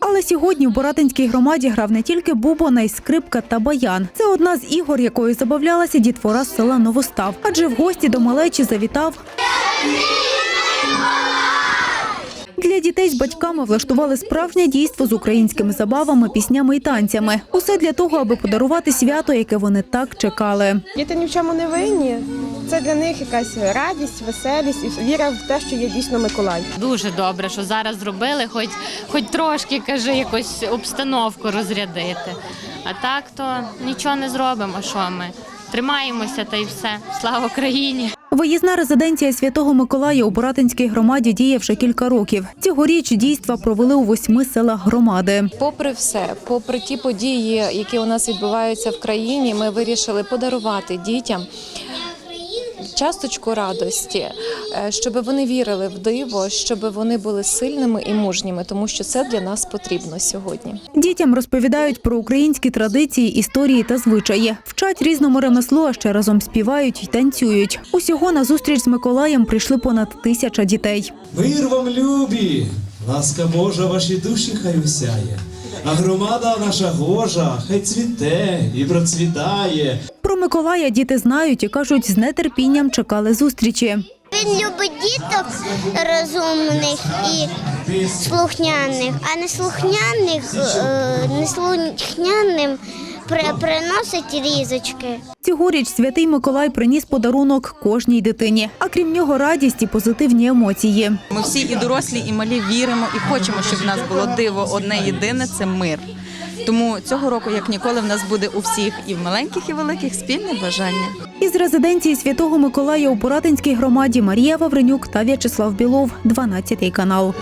Але сьогодні в Боратинській громаді грав не тільки бубона й скрипка та баян. Це одна з ігор, якою забавлялася дітвора з села Новостав. Адже в гості до малечі завітав. Для дітей з батьками влаштували справжнє дійство з українськими забавами, піснями і танцями. Усе для того, аби подарувати свято, яке вони так чекали. Діти ні в чому не винні. Це для них якась радість, веселість і віра в те, що є дійсно Миколай. Дуже добре, що зараз зробили, хоч, хоч трошки, кажи, якусь обстановку розрядити. А так то нічого не зробимо, що ми. Тримаємося та й все. Слава Україні! Виїзна резиденція Святого Миколая у Боратинській громаді діє вже кілька років. Цьогоріч дійства провели у восьми селах громади. Попри все, попри ті події, які у нас відбуваються в країні, ми вирішили подарувати дітям часточку радості, щоб вони вірили в диво, щоб вони були сильними і мужніми, тому що це для нас потрібно сьогодні. Дітям розповідають про українські традиції, історії та звичаї. Вчать різному ремеслу, а ще разом співають й танцюють. Усього на зустріч з Миколаєм прийшли понад тисяча дітей. Мир вам любі, ласка Божа ваші душі хай осяє, а громада наша гожа, хай цвіте і процвітає. Про Миколая діти знають і кажуть, з нетерпінням чекали зустрічі. Він любить діток розумних і слухняних, а неслухняних, е, неслухняним при- приносить різочки. Цьогоріч святий Миколай приніс подарунок кожній дитині. А крім нього, радість і позитивні емоції. Ми всі і дорослі, і малі віримо і хочемо, щоб в нас було диво одне єдине це мир. Тому цього року, як ніколи, в нас буде у всіх і в маленьких, і великих спільне бажання. Із резиденції Святого Миколая у Боратинській громаді Марія Вавренюк та В'ячеслав Білов, 12 канал.